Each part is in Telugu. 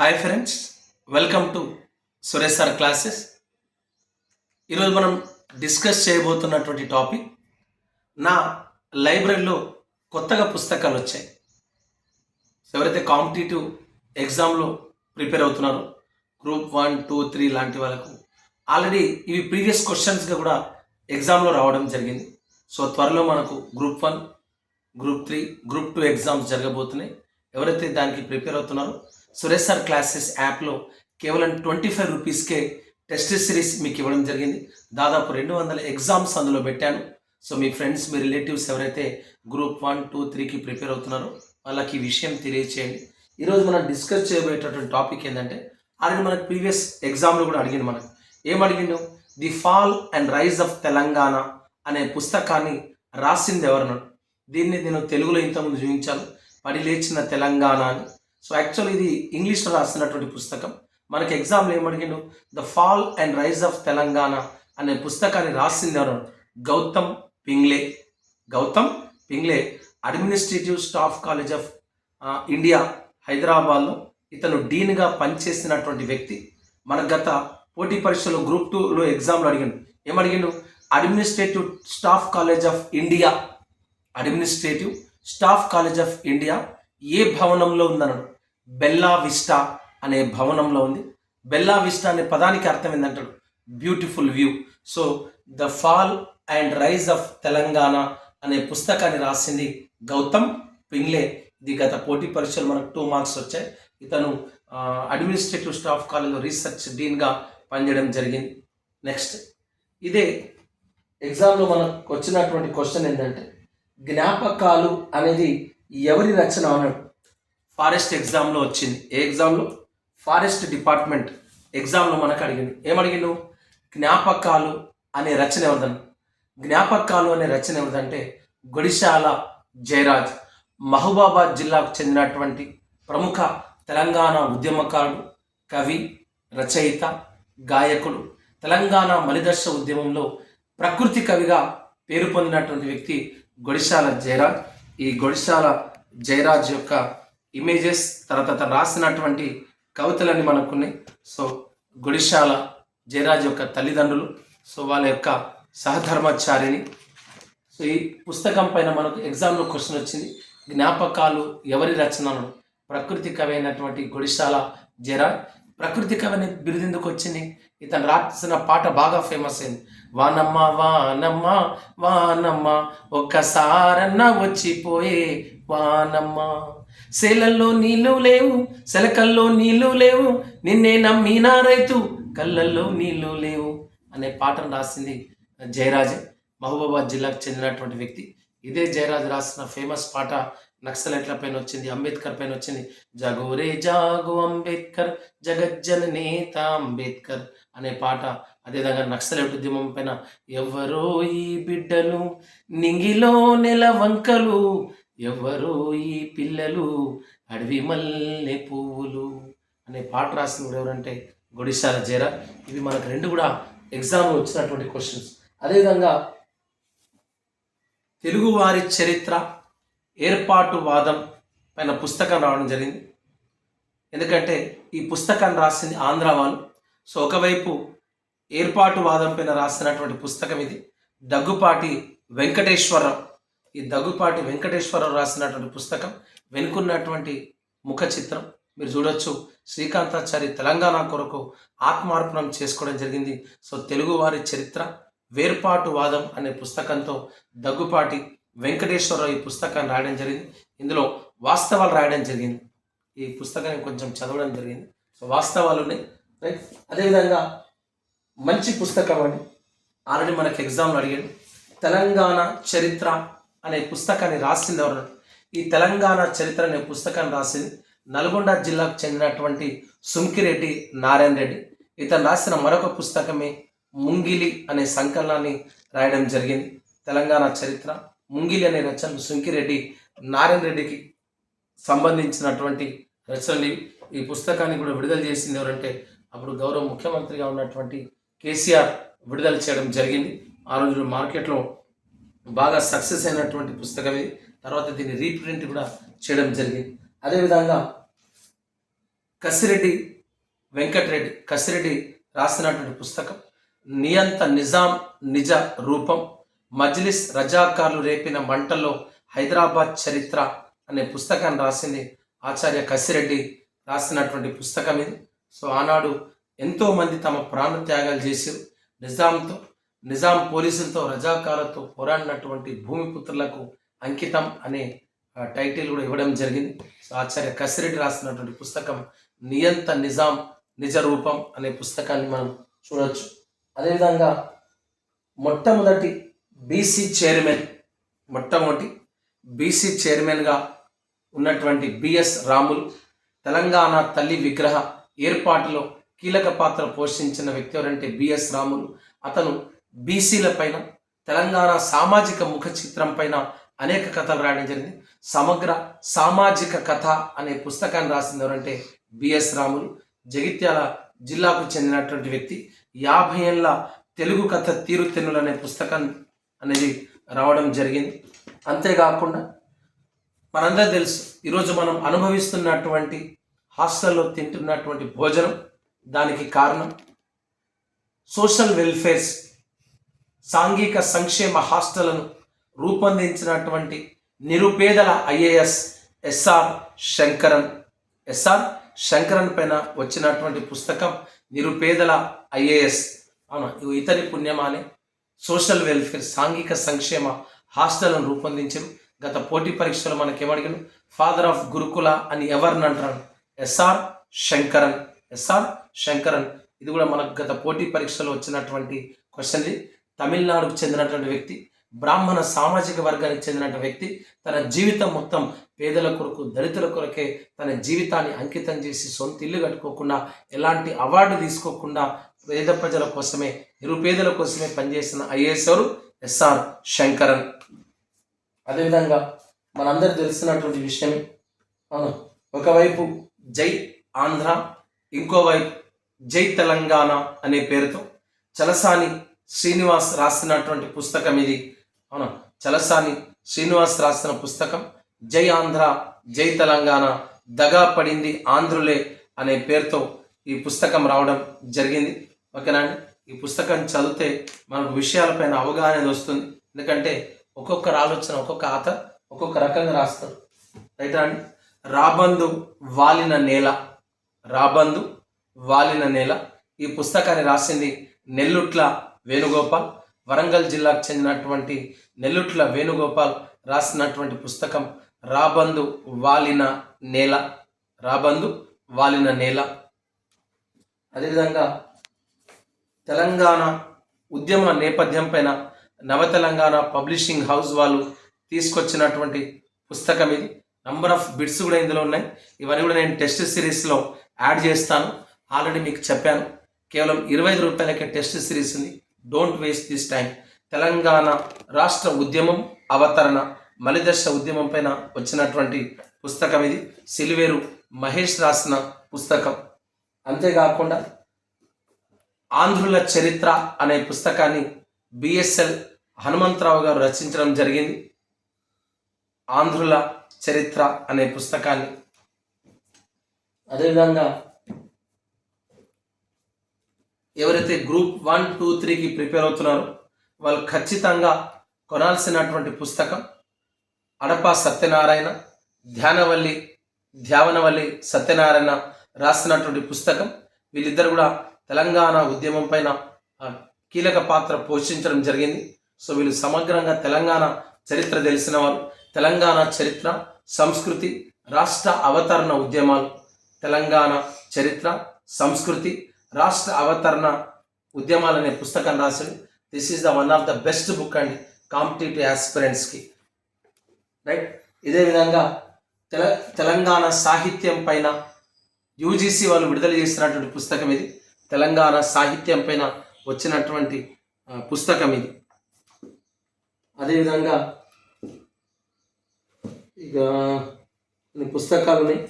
Hi friends welcome to Suresh sir classes. ఈరోజు మనం డిస్కస్ చేయబోతున్నటువంటి టాపిక్ నా లైబ్రరీలో కొత్తగా పుస్తకాలు వచ్చాయి. ఎవరైతే కాంపిటేటివ్ ఎగ్జామ్లో ప్రిపేర్ అవుతున్నారో గ్రూప్ వన్ టూ త్రీ లాంటి వాళ్ళకు ఆల్రెడీ ఇవి ప్రీవియస్ క్వశ్చన్స్గా కూడా ఎగ్జామ్లో రావడం జరిగింది. సో త్వరలో మనకు group one group three group two exams జరగబోతున్నాయి. ఎవరైతే దానికి ప్రిపేర్ అవుతున్నారో సురేష్ సార్ క్లాసెస్ యాప్లో కేవలం ట్వంటీ ఫైవ్ రూపీస్కే టెస్ట్ సిరీస్ మీకు ఇవ్వడం జరిగింది. దాదాపు రెండు వందల ఎగ్జామ్స్ అందులో పెట్టాను. సో మీ ఫ్రెండ్స్ మీ రిలేటివ్స్ ఎవరైతే గ్రూప్ వన్ టూ త్రీకి ప్రిపేర్ అవుతున్నారో వాళ్ళకి ఈ విషయం తెలియచేయండి. ఈరోజు మనం డిస్కస్ చేయబోయేటటువంటి టాపిక్ ఏంటంటే ఆల్రెడీ మనకు ప్రీవియస్ ఎగ్జామ్లో కూడా అడిగింది మనకు. ఏం అడిగిండు? The fall and rise of Telangana అనే పుస్తకాన్ని రాసింది ఎవరన్నాడు దీన్ని నేను తెలుగులో ఇంతకుముందు చూపించాను. పడి లేచిన తెలంగాణ అని. సో యాక్చువల్ ఇది ఇంగ్లీష్లో రాసినటువంటి పుస్తకం. మనకి ఎగ్జామ్లో ఏమడిగిండు? The fall and rise of Telangana అనే పుస్తకాన్ని రాసింది ఎవరు? Gautam Pingle. Gautam Pingle administrative staff college of India హైదరాబాద్లో ఇతను డీన్గా పనిచేసినటువంటి వ్యక్తి. మన గత పోటీ పరీక్షలో గ్రూప్ టూలో ఎగ్జామ్లో అడిగాను ఏమడిగిండు? Administrative staff college of India administrative staff college of India ఏ భవనంలో ఉందనడు బెల్లా విస్టా అనే భవనంలో ఉంది. బెల్లా విస్టా అనే పదానికి అర్థం ఏంటంటాడు beautiful view. So the fall and rise of Telangana అనే పుస్తకాన్ని రాసింది గౌతమ్ పింగ్లే. ఇది గత పోటీ పరీక్షలు మనకు టూ మార్క్స్ వచ్చాయి. ఇతను అడ్మినిస్ట్రేటివ్ స్టాఫ్ కాలేజ్లో రీసెర్చ్ డీన్గా పనిచేయడం జరిగింది. నెక్స్ట్ ఇదే ఎగ్జామ్లో మనకు వచ్చినటువంటి క్వశ్చన్ ఏంటంటే జ్ఞాపకాలు అనేది ఎవరి రచన అన్నాడు ఫారెస్ట్ ఎగ్జామ్లో వచ్చింది. ఏ ఎగ్జామ్లో ఫారెస్ట్ డిపార్ట్మెంట్ ఎగ్జామ్లో మనకు అడిగింది ఏమడిగిండు? జ్ఞాపకాలు అనే రచన ఎవరిదన్న జ్ఞాపకాలు అనే రచన ఎవరిదంటే గుడిశాల జయరాజ్. మహబూబాబాద్ జిల్లాకు చెందినటువంటి ప్రముఖ తెలంగాణ ఉద్యమకారుడు కవి రచయిత గాయకుడు. తెలంగాణ మలిదర్శ ఉద్యమంలో ప్రకృతి కవిగా పేరు పొందినటువంటి వ్యక్తి గొడిశాల జయరాజ్. ఈ గొడిశాల జయరాజ్ యొక్క ఇమేజెస్ తర్వాత తను రాసినటువంటి కవితలన్నీ మనకున్నాయి. సో గుడిశాల జయరాజ్ యొక్క తల్లిదండ్రులు సో వాళ్ళ యొక్క సహధర్మచారిణి సో ఈ పుస్తకం పైన మనకు ఎగ్జామ్లో క్వశ్చన్ వచ్చింది. జ్ఞాపకాలు ఎవరి రచనలు? ప్రకృతి కవి అయినటువంటి గుడిశాల జయరాజ్. ప్రకృతి కవి అనే బిరుదెందుకు వచ్చింది? ఇతను రాసిన పాట బాగా ఫేమస్ అయింది. వానమ్మ వానమ్మ వానమ్మ ఒక్కసారన్న వచ్చిపోయే వానమ్మ. సేలల్లో నీళ్ళు లేవు సెలకల్లో నీళ్ళు లేవు నిన్నే నమ్మిన రైతు కళ్ళల్లో నీళ్ళు లేవు అనే పాటను రాసింది జయరాజే మహబూబాబాద్ జిల్లాకు చెందినటువంటి వ్యక్తి. ఇదే జయరాజ్ రాసిన ఫేమస్ పాట నక్సలెట్ల పైన వచ్చింది అంబేద్కర్ పైన వచ్చింది. జగోరే జాగు అంబేద్కర్ జగజ్జన నేత అంబేద్కర్ అనే పాట అదేవిధంగా నక్సలైట్ ఉద్యమం పైన ఎవరో ఈ బిడ్డలు? నింగిలో నెల వంకలు. ఎవరో ఈ పిల్లలు? అడవి మల్లె పువ్వులు. అనే పాట రాసింది కూడా ఎవరంటే గుడిశాల జేరా. ఇవి మనకు రెండు కూడా ఎగ్జామ్లో వచ్చినటువంటి క్వశ్చన్స్. అదేవిధంగా తెలుగువారి చరిత్ర ఏర్పాటు వాదం పైన పుస్తకం రావడం జరిగింది. ఎందుకంటే ఈ పుస్తకాన్ని రాసింది ఆంధ్ర వాళ్ళు. సో ఒకవైపు ఏర్పాటు వాదం పైన రాసినటువంటి పుస్తకం ఇది. దగ్గుపాటి వెంకటేశ్వరరావు. ఈ దగ్గుపాటి వెంకటేశ్వరరావు రాసినటువంటి పుస్తకం వెనుకున్నటువంటి ముఖ చిత్రం. మీరు చూడొచ్చు శ్రీకాంతాచారి తెలంగాణ కొరకు ఆత్మార్పణం చేసుకోవడం జరిగింది. సో తెలుగువారి చరిత్ర వేర్పాటు వాదం అనే పుస్తకంతో దగ్గుపాటి వెంకటేశ్వరరావు ఈ పుస్తకాన్ని రాయడం జరిగింది. ఇందులో వాస్తవాలు రాయడం జరిగింది. ఈ పుస్తకాన్ని కొంచెం చదవడం జరిగింది. సో వాస్తవాలు ఉన్నాయి రైట్? అదేవిధంగా మంచి పుస్తకం అని. ఆల్రెడీ మనకి ఎగ్జామ్లో అడిగాడు. తెలంగాణ చరిత్ర అనే పుస్తకాన్ని రాసింది ఎవరు? ఈ తెలంగాణ చరిత్ర అనే పుస్తకాన్ని రాసింది నల్గొండ జిల్లాకు చెందినటువంటి సుంకిరెడ్డి నారాయణ రెడ్డి. ఇతను రాసిన మరొక పుస్తకమే ముంగిలి అనే సంకలనాన్ని రాయడం జరిగింది. తెలంగాణ చరిత్ర ముంగిలి అనే రచనలు సుంకిరెడ్డి నారాయణ రెడ్డికి సంబంధించినటువంటి రచనలు. ఈ పుస్తకాన్ని కూడా విడుదల చేసింది ఎవరంటే అప్పుడు గౌరవ ముఖ్యమంత్రిగా ఉన్నటువంటి కేసీఆర్ విడుదల చేయడం జరిగింది. ఆ రోజు మార్కెట్లో బాగా సక్సెస్ అయినటువంటి పుస్తకం ఇది. తర్వాత దీన్ని రీప్రింట్ కూడా చేయడం జరిగింది. అదేవిధంగా కసిరెడ్డి వెంకటరెడ్డి కసిరెడ్డి రాసినటువంటి పుస్తకం నియంత నిజాం నిజ రూపం మజ్లిస్ రజాకార్లు రేపిన మంటల్లో హైదరాబాద్ చరిత్ర అనే పుస్తకాన్ని రాసింది ఆచార్య కసిరెడ్డి రాసినటువంటి పుస్తకం ఇది. సో ఆనాడు ఎంతోమంది తమ ప్రాణ త్యాగాలు చేశారు నిజాంతో నిజాం పోలీసులతో రజాకాలతో పోరాడినటువంటి భూమిపుత్రులకు అంకితం అనే టైటిల్ కూడా ఇవ్వడం జరిగింది. ఆచార్య కసిరెడ్డి రాసినటువంటి పుస్తకం నియంత నిజాం నిజ రూపం అనే పుస్తకాన్ని మనం చూడవచ్చు అదేవిధంగా మొట్టమొదటి బీసీ చైర్మన్ మొట్టమొదటి బీసీ చైర్మన్గా ఉన్నటువంటి బిఎస్ రాములు తెలంగాణ తల్లి విగ్రహ ఏర్పాటులో కీలక పాత్ర పోషించిన వ్యక్తి ఎవరంటే బిఎస్ రాములు. అతను బీసీల పైన తెలంగాణ సామాజిక ముఖ చిత్రం పైన అనేక కథలు రాయడం జరిగింది. సమగ్ర సామాజిక కథ అనే పుస్తకాన్ని రాసింది ఎవరంటే బిఎస్ రాములు. జగిత్యాల జిల్లాకు చెందినటువంటి వ్యక్తి. యాభై ఏళ్ళ తెలుగు కథ తీరుతెన్నులు అనే పుస్తకం అనేది రావడం జరిగింది. అంతేకాకుండా మనందరూ తెలుసు ఈరోజు మనం అనుభవిస్తున్నటువంటి హాస్టల్లో తింటున్నటువంటి భోజనం దానికి కారణం సోషల్ వెల్ఫేర్స్ సాంఘిక సంక్షేమ హాస్టళ్ళను రూపొందించినటువంటి నిరుపేదల IAS SR Sankaran. SR Sankaran పైన వచ్చినటువంటి పుస్తకం నిరుపేదల ఐఏఎస్. అవునా? ఇవి ఇతని పుణ్యమానే సోషల్ వెల్ఫేర్ సాంఘిక సంక్షేమ హాస్టళ్ళను రూపొందించారు. గత పోటీ పరీక్షలో మనకేమడిగాను ఫాదర్ ఆఫ్ గురుకుల అని ఎవరిని అంటారు? ఎస్ఆర్ శంకరన్. ఎస్ఆర్ శంకరన్. ఇది కూడా మనకు గత పోటీ పరీక్షలో వచ్చినటువంటి క్వశ్చన్ ఇది. తమిళనాడుకు చెందినటువంటి వ్యక్తి బ్రాహ్మణ సామాజిక వర్గానికి చెందినటువంటి వ్యక్తి తన జీవితం మొత్తం పేదల కొరకు దళితుల కొరకే తన జీవితాన్ని అంకితం చేసి సొంత ఇల్లు కట్టుకోకుండా ఎలాంటి అవార్డు తీసుకోకుండా పేద ప్రజల కోసమే నిరుపేదల కోసమే పనిచేసిన ఐఏఎస్ ఎవరు? ఎస్ఆర్ శంకరన్. అదేవిధంగా మనందరూ తెలిసినటువంటి విషయం అవును. ఒకవైపు జై ఆంధ్ర ఇంకోవైపు జై తెలంగాణ అనే పేరుతో చలసాని శ్రీనివాస్ రాసినటువంటి పుస్తకం ఇది. అవునా? చలసాని శ్రీనివాస్ రాసిన పుస్తకం జై ఆంధ్ర జై తెలంగాణ దగా పడింది ఆంధ్రులే అనే పేరుతో ఈ పుస్తకం రావడం జరిగింది. ఓకేనా అండి? ఈ పుస్తకం చదివితే మనకు విషయాలపైన అవగాహన వస్తుంది. ఎందుకంటే ఒక్కొక్కరు ఆలోచన ఒక్కొక్క ఆత ఒక్కొక్క రకంగా రాస్తారు. రైట్ అండి? రాబందు వాలిన నేల. రాబందు వాలిన నేల. ఈ పుస్తకాన్ని రాసింది నెల్లుట్ల వేణుగోపాల్. వరంగల్ జిల్లాకు చెందినటువంటి నెల్లుట్ల వేణుగోపాల్ రాసినటువంటి పుస్తకం రాబందు వాలిన నేల. రాబందు వాలిన నేల. అదేవిధంగా తెలంగాణ ఉద్యమ నేపథ్యం పైన నవ తెలంగాణ పబ్లిషింగ్ హౌస్ వాళ్ళు తీసుకొచ్చినటువంటి పుస్తకం ఇది. నంబర్ ఆఫ్ బిట్స్ కూడా ఇందులో ఉన్నాయి. ఇవన్నీ కూడా నేను టెస్ట్ సిరీస్లో యాడ్ చేస్తాను. ఆల్రెడీ మీకు చెప్పాను. కేవలం ఇరవై ఐదు రూపాయలకే టెస్ట్ సిరీస్ ఉంది don't waste this time. Telangana రాష్ట్ర ఉద్యమం అవతరణ మలిదర్శ ఉద్యమం పైన వచ్చినటువంటి పుస్తకం ఇది. సిలివేరు మహేష్ రాసిన పుస్తకం. అంతేకాకుండా ఆంధ్రుల చరిత్ర అనే పుస్తకాన్ని బిఎస్ఎల్ హనుమంతరావు గారు రచించడం జరిగింది. ఆంధ్రుల చరిత్ర అనే పుస్తకాన్ని అదేవిధంగా ఎవరైతే గ్రూప్ వన్ టూ త్రీకి ప్రిపేర్ అవుతున్నారో వాళ్ళు ఖచ్చితంగా కొనాల్సినటువంటి పుస్తకం అడపా సత్యనారాయణ ధ్యానవల్లి ధ్యావనవల్లి సత్యనారాయణ రాసినటువంటి పుస్తకం. వీళ్ళిద్దరు కూడా తెలంగాణ ఉద్యమం పైన కీలక పాత్ర పోషించడం జరిగింది. సో వీళ్ళు సమగ్రంగా తెలంగాణ చరిత్ర తెలిసిన వారు. తెలంగాణ చరిత్ర సంస్కృతి రాష్ట్ర అవతరణ ఉద్యమాలు తెలంగాణ చరిత్ర సంస్కృతి రాష్ట్ర అవతరణ ఉద్యమాలు అనే పుస్తకం రాశాడు. This is the one of the best book అండి కాంపిటేటివ్ ఆస్పిరెంట్స్కి రైట్ ఇదే విధంగా తెల తెలంగాణ సాహిత్యం పైన యూజీసీ వాళ్ళు విడుదల చేసినటువంటి పుస్తకం ఇది. తెలంగాణ సాహిత్యం పైన వచ్చినటువంటి పుస్తకం ఇది. అదేవిధంగా ఇక కొన్ని పుస్తకాలు ఉన్నాయి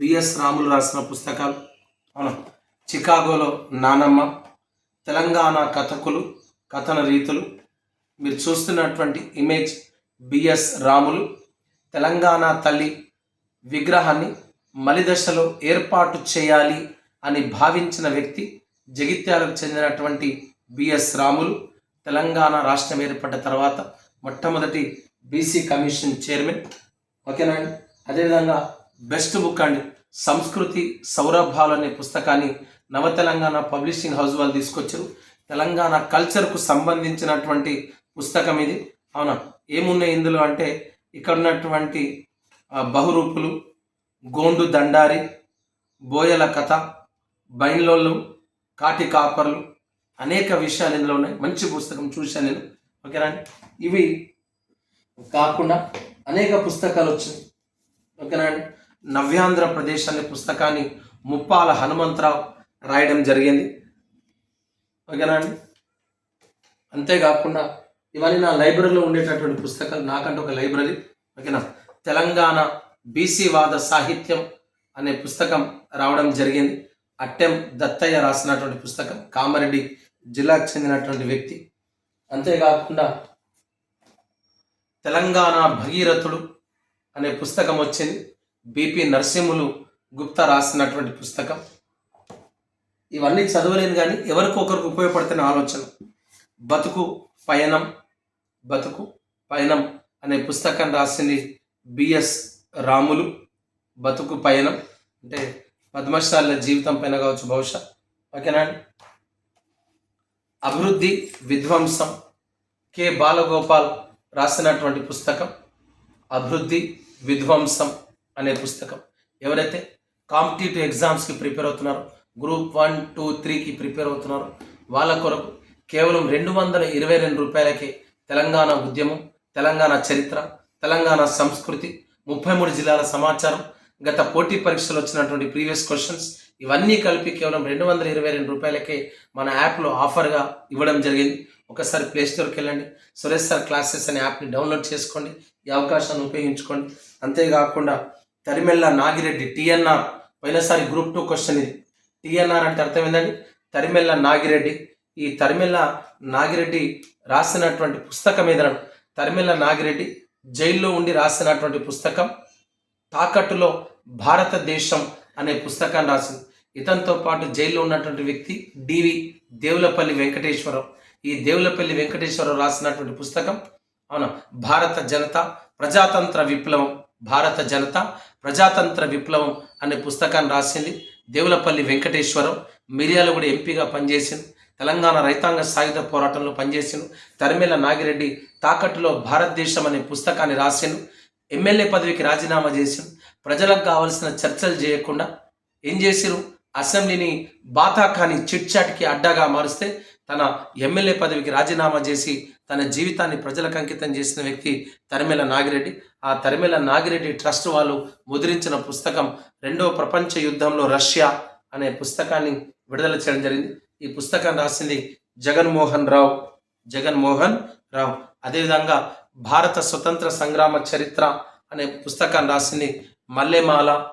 విఎస్ రాములు రాసిన పుస్తకాలు అవును? చికాగోలో నానమ్మ తెలంగాణ కథకులు కథన రీతులు. మీరు చూస్తున్నటువంటి ఇమేజ్ బిఎస్ రాములు తెలంగాణ తల్లి విగ్రహాన్ని మలిదశలో ఏర్పాటు చేయాలి అని భావించిన వ్యక్తి జగిత్యాలకు చెందినటువంటి బిఎస్ రాములు తెలంగాణ రాష్ట్రం ఏర్పడ్డ తర్వాత మొట్టమొదటి బీసీ కమిషన్ చైర్మన్. ఓకేనా అండి? అదేవిధంగా బెస్ట్ బుక్ అండి. సంస్కృతి సౌరభాలు అనే పుస్తకాన్ని నవ తెలంగాణ పబ్లిషింగ్ హౌస్ వాళ్ళు తీసుకొచ్చారు. తెలంగాణ కల్చర్కు సంబంధించినటువంటి పుస్తకం ఇది. అవునా? ఏమున్నాయి ఇందులో అంటే ఇక్కడ ఉన్నటువంటి బహురూపులు గోండు దండారి బోయల కథ బైన్లోళ్ళు కాటి కాపర్లు అనేక విషయాలు ఇందులో ఉన్నాయి. మంచి పుస్తకం చూశాను నేను. ఓకేనా ఇవి కాకుండా అనేక పుస్తకాలు వచ్చాయి ఓకేనా అండి? నవ్యాంధ్రప్రదేశ్ అనే పుస్తకాన్ని ముప్పాల హనుమంతరావు రాయడం జరిగింది. ఓకేనా అండి? అంతేకాకుండా ఇవన్నీ నా లైబ్రరీలో ఉండేటటువంటి పుస్తకాలు నాకంటే ఒక లైబ్రరీ. ఓకేనా? తెలంగాణ బీసీ వాద సాహిత్యం అనే పుస్తకం రావడం జరిగింది. అట్టెం దత్తయ్య రాసినటువంటి పుస్తకం కామారెడ్డి జిల్లాకు చెందినటువంటి వ్యక్తి. అంతేకాకుండా తెలంగాణ భగీరథుడు అనే పుస్తకం వచ్చింది. బిపి నరసింహులు గుప్తా రాసినటువంటి పుస్తకం. ఇవన్నీ చదవలేదు కానీ ఎవరికి ఒకరికి ఉపయోగపడుతున్న ఆలోచన. బతుకు పయనం బతుకు పయనం అనే పుస్తకం రాసింది బిఎస్ రాములు. బతుకు పయనం అంటే పద్మశాల జీవితం పైన కావచ్చు బహుశా. ఓకేనా అభివృద్ధి విధ్వంసం కె బాలగోపాల్ రాసినటువంటి పుస్తకం. అభివృద్ధి విధ్వంసం అనే పుస్తకం. ఎవరైతే కాంపిటేటివ్ ఎగ్జామ్స్కి ప్రిపేర్ అవుతున్నారో గ్రూప్ వన్ టూ త్రీకి ప్రిపేర్ అవుతున్నారో వాళ్ళ కొరకు కేవలం రెండు వందల ఇరవై రెండు రూపాయలకే తెలంగాణ ఉద్యమం తెలంగాణ చరిత్ర తెలంగాణ సంస్కృతి ముప్పై మూడు జిల్లాల సమాచారం గత పోటీ పరీక్షలు వచ్చినటువంటి ప్రీవియస్ క్వశ్చన్స్ ఇవన్నీ కలిపి కేవలం రెండు వందల ఇరవై రెండు రూపాయలకే మన యాప్లో ఆఫర్గా ఇవ్వడం జరిగింది. ఒకసారి ప్లే స్టోర్కి వెళ్ళండి. సురేష్ సార్ క్లాసెస్ అనే యాప్ని డౌన్లోడ్ చేసుకోండి. ఈ అవకాశాన్ని ఉపయోగించుకోండి. అంతేకాకుండా తరిమెల్ల నాగిరెడ్డి టిఎన్ఆర్ పోయినసారి గ్రూప్ టూ క్వశ్చన్ ఇది. టిఎన్ఆర్ అంటే అర్థం ఏంటండి తరిమెల్ల నాగిరెడ్డి. ఈ తరిమెల్ల నాగిరెడ్డి రాసినటువంటి పుస్తకం ఏదైనా? తరిమెల్ల నాగిరెడ్డి జైల్లో ఉండి రాసినటువంటి పుస్తకం తాకట్టులో భారతదేశం అనే పుస్తకాన్ని రాసింది. ఇతనితో పాటు జైల్లో ఉన్నటువంటి వ్యక్తి డివి దేవులపల్లి వెంకటేశ్వరరావు. ఈ దేవులపల్లి వెంకటేశ్వరరావు రాసినటువంటి పుస్తకం అవునా? భారత జనత ప్రజాతంత్ర విప్లవం. భారత జనత ప్రజాతంత్ర విప్లవం అనే పుస్తకాన్ని రాసింది దేవులపల్లి వెంకటేశ్వరం. మిర్యాలు కూడా ఎంపీగా పనిచేసింది. తెలంగాణ రైతాంగ సాయుధ పోరాటంలో పనిచేసిండు తరిమేల నాగిరెడ్డి తాకట్టులో భారతదేశం అనే పుస్తకాన్ని రాసిండు ఎమ్మెల్యే పదవికి రాజీనామా చేసిండు ప్రజలకు కావాల్సిన చర్చలు చేయకుండా ఏం చేసిరు అసెంబ్లీని బాతాఖాని చిట్చాట్కి అడ్డాగా మారుస్తే తన ఎమ్మెల్యే పదవికి రాజీనామా చేసి తన జీవితాన్ని ప్రజలకు అంకితం చేసిన వ్యక్తి తరిమెల నాగిరెడ్డి. ఆ తరిమెల నాగిరెడ్డి ట్రస్ట్ వాళ్ళు ముద్రించిన పుస్తకం రెండవ ప్రపంచ యుద్ధంలో రష్యా అనే పుస్తకాన్ని విడుదల చేయడం జరిగింది. ఈ పుస్తకం రాసింది జగన్మోహన్ రావు. జగన్మోహన్ రావు. అదేవిధంగా భారత స్వతంత్ర సంగ్రామ చరిత్ర అనే పుస్తకాన్ని రాసింది మల్లెమాల.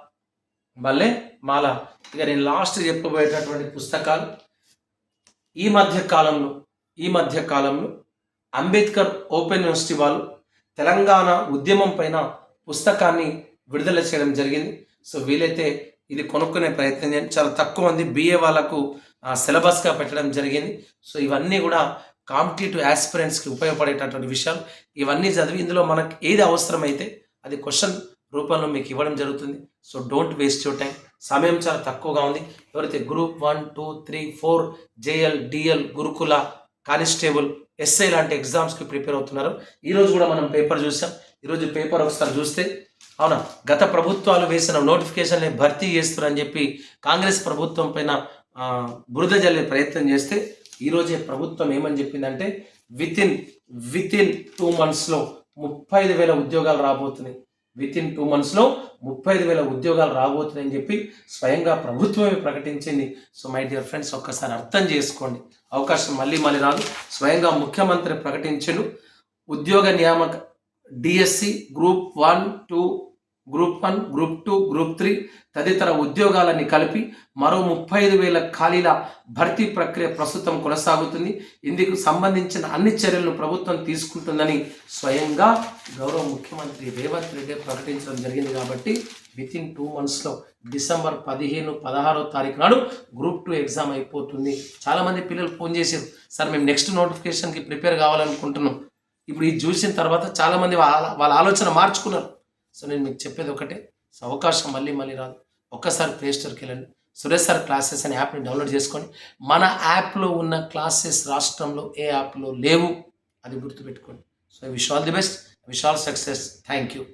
మల్లెమాల. ఇక నేను లాస్ట్ చెప్పబోయేటటువంటి పుస్తకాలు ఈ మధ్య కాలంలో ఈ మధ్య కాలంలో అంబేద్కర్ ఓపెన్ యూనివర్సిటీ వాళ్ళు తెలంగాణ ఉద్యమం పైన పుస్తకాన్ని విడుదల చేయడం జరిగింది. సో వీలైతే ఇది కొనుక్కునే ప్రయత్నం చేయండి. చాలా తక్కువ మంది బిఏ వాళ్ళకు సిలబస్గా పెట్టడం జరిగింది. సో ఇవన్నీ కూడా కాంపిటేటివ్ యాస్పిరెంట్స్కి ఉపయోగపడేటటువంటి విషయాలు. ఇవన్నీ చదివి ఇందులో మనకు ఏది అవసరమైతే అది క్వశ్చన్ రూపంలో మీకు ఇవ్వడం జరుగుతుంది. So don't waste your time సమయం చాలా తక్కువగా ఉంది. ఎవరైతే group one two three four JL DL గురుకుల కానిస్టేబుల్ ఎస్ఐ లాంటి ఎగ్జామ్స్కి ప్రిపేర్ అవుతున్నారు. ఈరోజు కూడా మనం పేపర్ చూసాం. ఈరోజు పేపర్ ఒకసారి చూస్తే అవునా గత ప్రభుత్వాలు వేసిన నోటిఫికేషన్ని భర్తీ చేస్తున్నారని చెప్పి కాంగ్రెస్ ప్రభుత్వం పైన బురద జల్లే ప్రయత్నం చేస్తే ఈరోజే ప్రభుత్వం ఏమని చెప్పిందంటే within with in two మంత్స్లో ముప్పై ఐదు వేల ఉద్యోగాలు రాబోతున్నాయి. విత్ ఇన్ టూ మంత్స్లో ముప్పై ఐదు వేల ఉద్యోగాలు రాబోతున్నాయని చెప్పి స్వయంగా ప్రభుత్వమే ప్రకటించింది. సో మై డియర్ ఫ్రెండ్స్ ఒక్కసారి అర్థం చేసుకోండి. అవకాశం మళ్ళీ మళ్ళీ రాదు. స్వయంగా ముఖ్యమంత్రి ప్రకటించను ఉద్యోగ నియామక DSC group one two group one group two group three తదితర ఉద్యోగాలని కలిపి మరో ముప్పై ఐదు వేల ఖాళీల భర్తీ ప్రక్రియ ప్రస్తుతం కొనసాగుతుంది. ఇందుకు సంబంధించిన అన్ని చర్యలను ప్రభుత్వం తీసుకుంటుందని స్వయంగా గౌరవ ముఖ్యమంత్రి రేవంత్ రెడ్డి ప్రకటించడం జరిగింది కాబట్టి విత్ ఇన్ టూ మంత్స్లో డిసెంబర్ పదిహేను పదహారో తారీఖు నాడు గ్రూప్ టూ ఎగ్జామ్ అయిపోతుంది. చాలామంది పిల్లలు ఫోన్ చేశారు సార్ మేము నెక్స్ట్ నోటిఫికేషన్కి ప్రిపేర్ కావాలనుకుంటున్నాం. ఇప్పుడు ఇది చూసిన తర్వాత చాలామంది వాళ్ళ వాళ్ళ ఆలోచన మార్చుకున్నారు. సో నేను మీకు చెప్పేది ఒకటే. సో అవకాశం మళ్ళీ మళ్ళీ రాదు. ఒక్కసారి ప్లే స్టోర్కి వెళ్ళండి. సురేష్ సార్ క్లాసెస్ అనే యాప్ని డౌన్లోడ్ చేసుకొని మన యాప్లో ఉన్న క్లాసెస్ రాష్ట్రంలో ఏ యాప్లో లేవు అది గుర్తుపెట్టుకోండి. So wish all the best. Wish all success. Thank you.